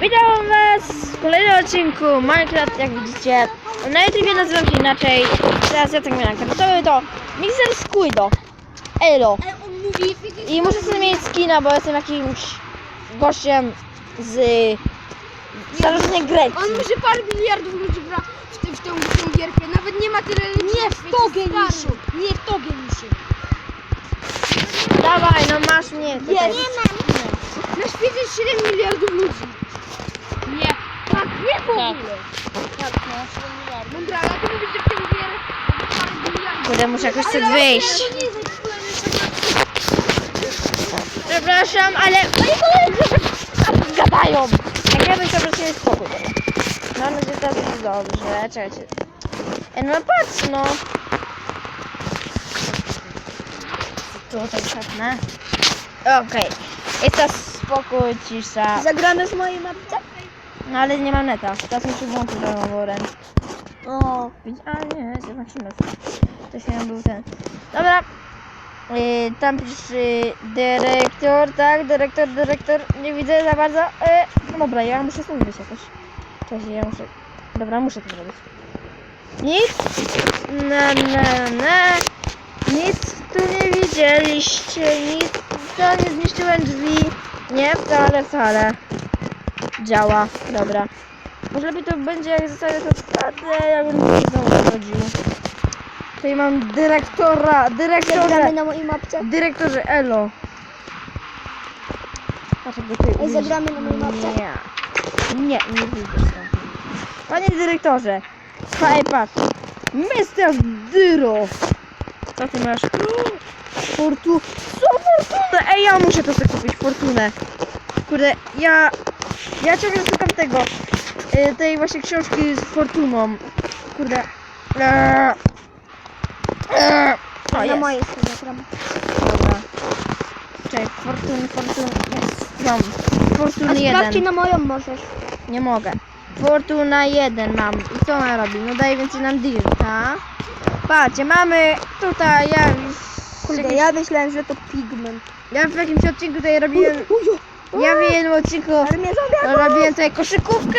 Witam was w kolejnym odcinku Minecraft, jak widzicie. Na YouTubie nazywam się inaczej. Teraz ja tak miałem kartowy to Mixer Squido. Elo. I muszę sobie mieć skina, bo jestem jakimś gościem z starożytnej Grecji. On może parę miliardów ludzi gra w, tę- w, tą, w gierkę. Nawet nie ma tyle ludzi. Nie w to geniuszy. Nie w to geniuszy. Dawaj, no masz mnie. Nie mam. Na świecie jest 7 miliardów ludzi. Nie. Tak, nie w ogóle. Tak, no 7 miliardów. Mądra, ale ty mówisz, że tym gier. Kurde, muszę jakoś stąd to wyjść. jest. Przepraszam, ale oni koledzy gadają. Jak ja bym sobie wreszcie spokój. Mam nadzieję, że teraz będzie dobrze. Czekajcie. E, no patrz, no. Tutaj szepnę. Okej. Jest teraz spokój, cisza. Zagramy w mojej mapce? No ale nie mam neta. Teraz muszę włączyć nową rękę. O. A nie, zobaczymy. To się był ten. Dobra. Yy, tam pisze dyrektor, tak? Dyrektor, dyrektor. Nie widzę za bardzo. Yy, no dobra, ja muszę stąd wyjść jakoś. Cześć, ja muszę. Dobra, muszę to zrobić. Nic. Na, na, na. Nic tu nie widzieliście. Nic. To nie zniszczyłem drzwi. Nie, wcale, wcale. Działa. Dobra. Może lepiej to będzie jak zostawię to otwarte, ja bym znowu zgodził. Tutaj mam dyrektora, dyrektorze, Zagramy na mojej mapce? dyrektorze Elo. Patrz jak go tutaj Ej, zagramy na mojej mapce? Nie, nie, nie stąd. Panie dyrektorze, hej patrz, Mr. Dyro. Co ty masz? Fortu... Co fortunę? Ej, ja muszę to sobie kupić, fortunę. Kurde, ja... Ja ciągle szukam tego. y, tej właśnie książki z fortuną. Kurde. Eee. Eee. O, na jest. mojej stronie zagramy. Dobra. Czekaj, fortun, fortun, jest. Mam. Fortun A jeden. na moją możesz. Nie mogę. Fortuna 1 mam. I co ona robi? No daje więcej nam dirta. Patrzcie, mamy tutaj, ja już... Kurde, ja myślałem, że to pigment. ja w jakimś odcinku tutaj robiłem... Ja w jednym odcinku robiłem tutaj koszykówkę,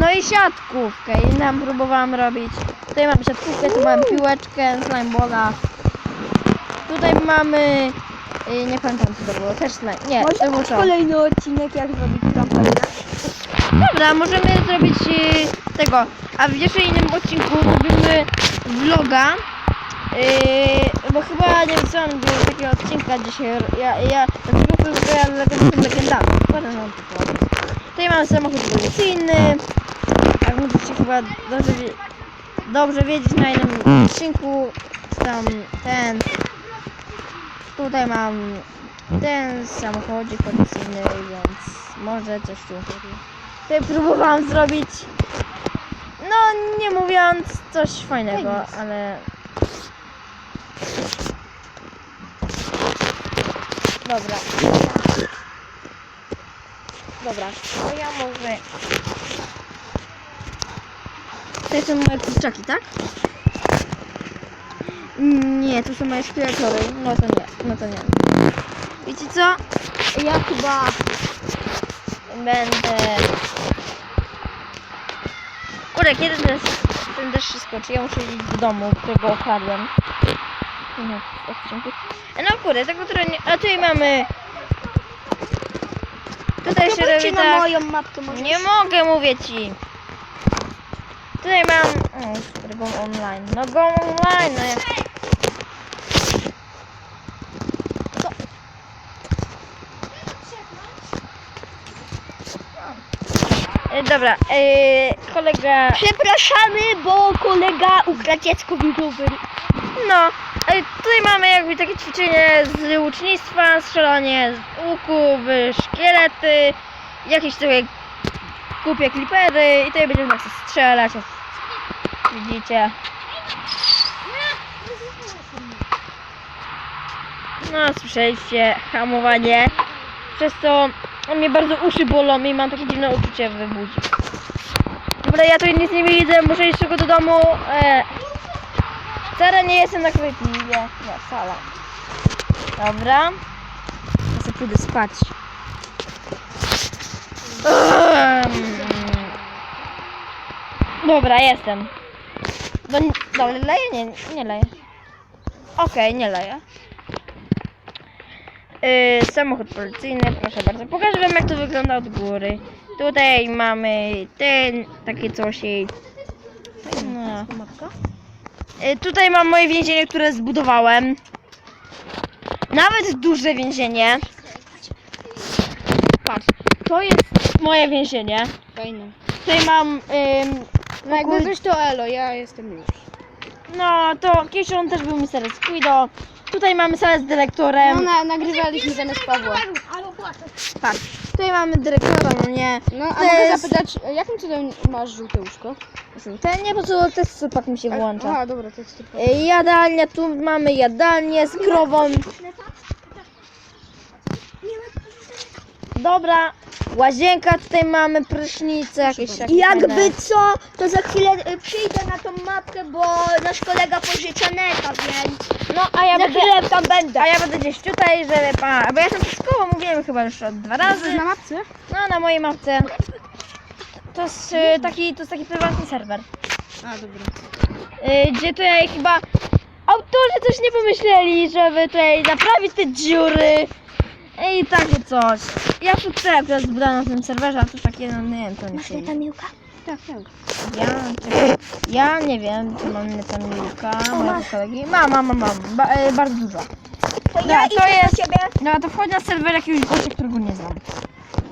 no i siatkówkę. I tam próbowałam robić. Tutaj mamy siatkówkę, tu mamy piłeczkę, slimebola. Tutaj mamy... y, Nie pamiętam co to było, też slime. Nie, to był Może to. kolejny odcinek, jak zrobić trampolinę. Dobra, możemy zrobić y, tego. A w jeszcze innym odcinku robimy vloga. Yy, bo chyba nie do takiego odcinka dzisiaj. Ja, ja, dlatego ja legendarny legendarny. Potem mam to powiem. Tutaj mamy samochód policyjny. Jak możecie chyba dobrze, dobrze wiedzieć na jednym odcinku. Tam ten. Tutaj mam ten samochodzik policyjny, więc może coś tu. Tutaj próbowałam zrobić. No, nie mówiąc coś fajnego, ale. Dobra. Dobra, to ja może. To są moje kurczaki, tak? Nie, to są moje szkieletory. No to nie, no to nie. Wiecie co? Ja chyba będę. Kurde, kiedy ten, ten deszcz się skoczy? Ja muszę iść do domu, którego okradłem. No, odcinku. No kurde, tego trochę nie... A tutaj mamy... Tutaj się robi na tak... moją mapkę może. Nie mogę, mówię ci. Tutaj mam... O, kurde, go online. No go online, no ja... E, Dobra, e, kolega... Przepraszamy, bo kolega ukradł dziecko widłowy. No, tutaj mamy jakby takie ćwiczenie z łucznictwa, strzelanie z łuku w szkielety, jakieś tutaj kupię klipery i tutaj będziemy to strzelać. Widzicie? No, słyszeliście, hamowanie. Przez to mnie bardzo uszy bolą i mam takie dziwne uczucie w budzi. Dobra, ja tu nic nie widzę, muszę iść szybko do domu. E, Wcale nie jestem na krytywie. Nie, wcale. Dobra. Ja sobie pójdę spać. Dobra, jestem. No, nie- dobra, leję? Nie, nie leję. Okej, nie leję. Yy, samochód policyjny, proszę bardzo. Pokażę wam jak to wygląda od góry. Tutaj mamy ten, takie coś i... No. Y, Tutaj mam moje więzienie, które zbudowałem. Nawet duże więzienie. Patrz, to jest moje więzienie. Fajne. Tutaj mam, ym, No jakby coś to elo, ja jestem już. no to kiedyś on też był Mr. Squido. Tutaj mamy salę z dyrektorem. No na, nagrywaliśmy zamiast Pawła. Patrz, tutaj mamy dyrektora, no nie. No a To mogę jest- zapytać, jakim cudem masz żółte łóżko? Ten nie, bo to też supak mi się włącza. Aha, dobra, to jest. Y, Jadalnia, tu mamy jadalnię z krową. Dobra, łazienka, tutaj mamy prysznice, jakieś takie I jakby fajne. co, to za chwilę y, przyjdę na tą mapkę, bo nasz kolega pożycza neta, więc No, a ja za będę, chwilę tam będę. a ja będę gdzieś tutaj, żeby pan, bo ja jestem przez koło, mówiłem chyba już od dwa razy. na mapce? No, na mojej mapce. To jest y, taki, to jest taki prywatny serwer. A, dobra. Y, gdzie tutaj chyba autorzy coś nie pomyśleli, żeby tutaj naprawić te dziury i takie coś. Ja tu tutaj akurat zbudowałam na tym serwerze, a tu takie, no nie wiem, to nie Masz się neta Miłka? Tak, tak. ja, czekaj, ja nie wiem, czy mam tam Miłka, mojego kolegi. Mam, mam, mam, mam. Ba, e, bardzo dużo. To Dobra, ja to idę jest- do ciebie. No to wchodź na serwer jakiegoś gościa, którego nie znam.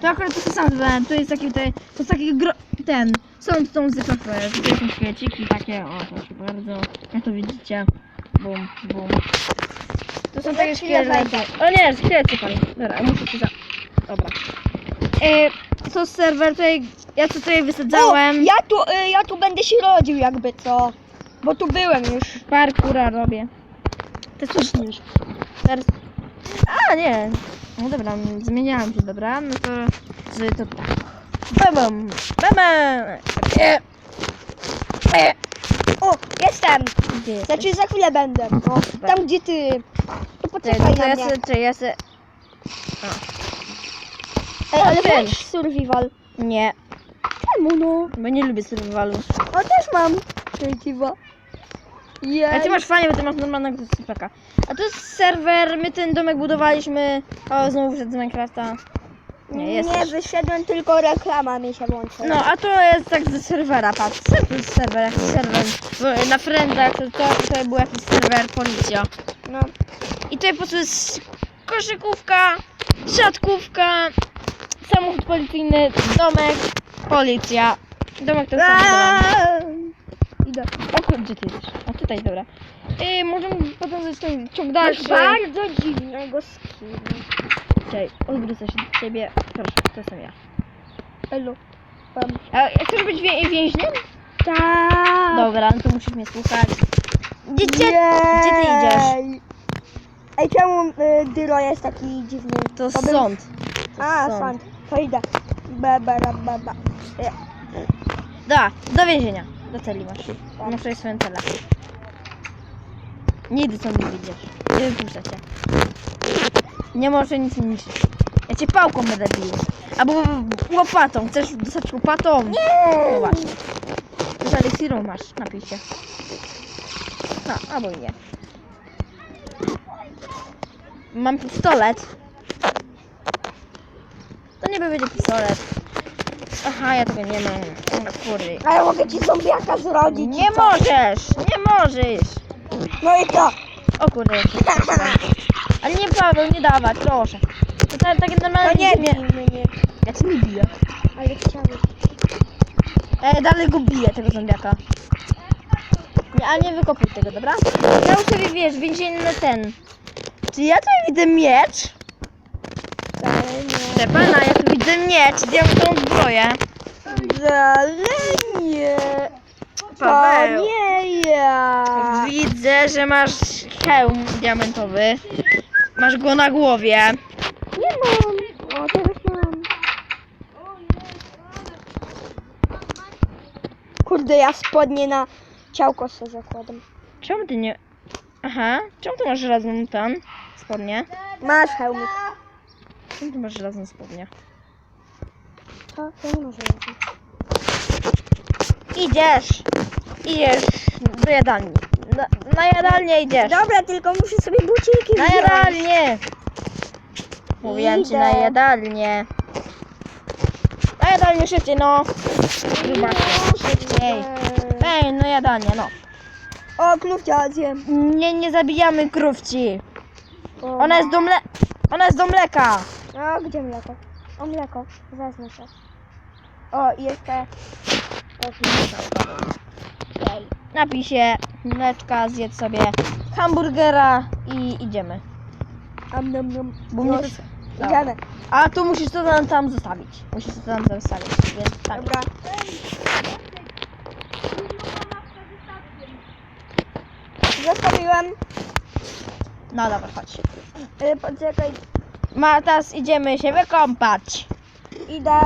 To akurat to się sam zbudowałem, to jest taki tutaj, to jest taki gro... ten, są tą zwykłe które, tutaj są świeciki takie, o proszę bardzo, jak to widzicie, bum, bum. To są takie szkielety. O nie, szkielety pali. Dobra, muszę się za... Dobra. E, to serwer tutaj, ja to tutaj O, wysadzałem, ja tu, y, ja tu będę się rodził jakby co. Bo tu byłem już. parkura robię. Ty słyszysz? Teraz... A, nie. No dobra, zmieniałam się, dobra. No to, że to tak. Babam, babam. E, e. O, jestem. Gdzie? Znaczy za chwilę będę. O, tam gdzie ty. To Czekaj, poczekaj to na mnie. ja se... Ej, ale ten. survival. Nie, Czemu no? bo nie lubię survivalu. O, też mam. Creative'a. A ty Jej. masz fajnie, bo ty masz normalnego supaka. A to jest serwer, my ten domek budowaliśmy. O, znowu wyszedł z Minecrafta. Nie, jest. Nie, wyszedłem, tylko reklama mi się włączyła. No, a to jest tak ze serwera, patrz. Co to jest serwer, jakiś serwer. Bo Na Friendach to, to, to był jakiś serwer, policja. No. I tutaj po prostu jest koszykówka, siatkówka, samochód policyjny, domek, policja. Domek to jest samochód. Idę. O kurde, gdzie ty jesteś? A tutaj, dobra. Yy, możemy potem ten ciąg dalszy. Bardzo dziwnego skina. Czekaj, odwrócę się do ciebie. Proszę, to jestem ja. Elo. Pam. A chcesz być wie więźniem? Tak. Dobra, no to musisz mnie słuchać. Gdzie, gdzie, gdzie ty idziesz? Ej, czemu y, Dyro jest taki dziwny? To był- sąd. To A, sąd. sąd. To idę. Ba, ba, ra, ba, ba. E, Da, do więzienia. Do celi masz. Masz swoją celę. Nigdy co nie widzisz. Nie wypuszczę cię. Nie możesz nic niszczyć. Ja cię pałką będę bił. Albo łopatą. Chcesz dostać łopatą? Nie! No właśnie. Z eliksiru masz. Napij się. No, albo i nie. Mam pistolet. To nie będzie pistolet. Aha, ja tego nie mam. No kurde. Ale mogę ci zombiaka zrodzić. Nie co? możesz! Nie możesz! No i co? O kurde, Ale nie Paweł, nie dawać, proszę. To tak, takie normalne To nie mnie. bij mnie. Ja cię nie biję. Ale chciałeś. E, dalej go biję, tego zombiaka. Nie, ale nie wykopuj tego, dobra? Ja już sobie, wiesz, więzienny ten. Czy ja tutaj widzę miecz? Ale nie. Proszę pana, ja tu widzę miecz, diamentową zbroję. Ale nie. To Paweł. nie ja. Widzę, że masz hełm diamentowy. Masz go na głowie. Nie mam. O, teraz mam. Kurde, ja spodnie na ciałko sobie zakładam. Czemu ty nie... Aha, czemu ty masz żelazną ten spodnie? Masz hełmik. Czemu ty masz żelazną spodnie? Co? Ja nie może Idziesz. Idziesz do jadalni. Na, na jadalnię idziesz. Dobra, tylko muszę sobie buciki Na wziąć. jadalnię. Mówiłem ci na jadalnię. Na jadalnię szybciej, no. Zobacz, szybciej. Ej, no jadalnia, no. O, knufcia zjem. Nie, nie zabijamy krówci. O. Ona jest do mle... Ona jest do mleka. A gdzie mleko? O mleko, wezmę się. O, i jeszcze... Ej. Napij się mleczka, zjedz sobie hamburgera i idziemy. Am, nam, nam. Bo mnie Już, to... idziemy. A tu musisz to tam, tam zostawić. Musisz to tam zostawić, więc tak. Dobra. Zostawiłem. No dobra, chodź. E, poczekaj, Ma, teraz idziemy się wykąpać. idę.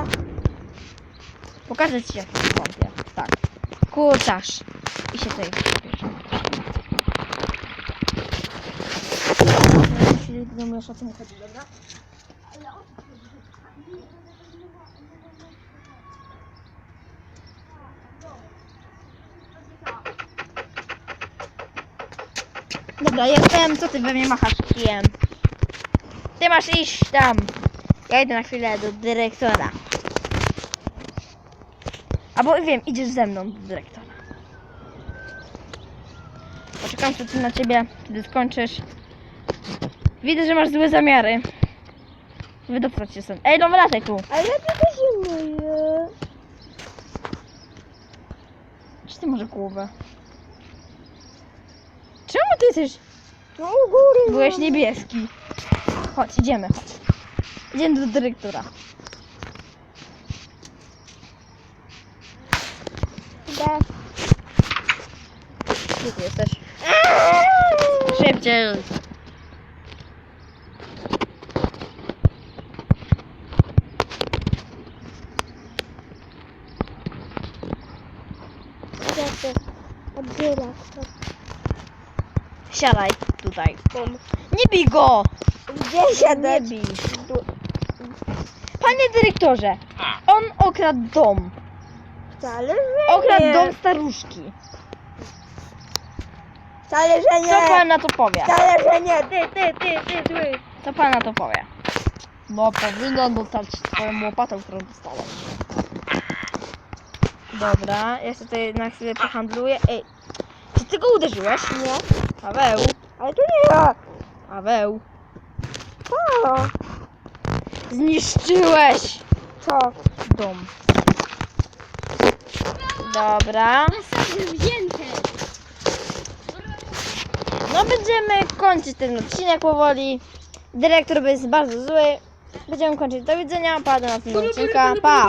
Pokażę ci jak się kąpię. Tak. Kurczasz. I się tutaj rozumiesz o chodzi, dobra? Dobra, jestem. Co ty we mnie machasz kijem? Ty masz iść tam. Ja idę na chwilę do dyrektora. Albo wiem, idziesz ze mną do dyrektora. Poczekam tu na ciebie, kiedy skończysz. Widzę, że masz złe zamiary. Wydostać się stąd. Ej, no wracaj tu. Ale ja tylko się myję. Czy ty może głowę? Czemu ty jesteś... No u góry. Byłeś niebieski. Chodź, idziemy, chodź. Idziemy do dyrektora. Idę. Gdzie ty jesteś? Szybciej. Idę. Odbiera. Siadaj tutaj. Nie bij go! Gdzie Nie siadać? bij. Panie dyrektorze, on okradł dom. Wcale, że Okradł nie. dom staruszki. Wcale, że nie. Co pan na to powie? Wcale, że nie. Ty, ty, ty, ty, ty. Co pan na to powie? No powinno dostać twoją łopatą, którą dostałeś. Dobra, ja sobie tutaj na chwilę pohandluję. Ej, ty go uderzyłeś? Nie. Paweł, Ale to nie ja. Paweł, O, zniszczyłeś co? dom. Dobra, Wzięte. no będziemy kończyć ten odcinek powoli. Dyrektor jest bardzo zły. Będziemy kończyć. Do widzenia, pa do następnego odcinka. Pa!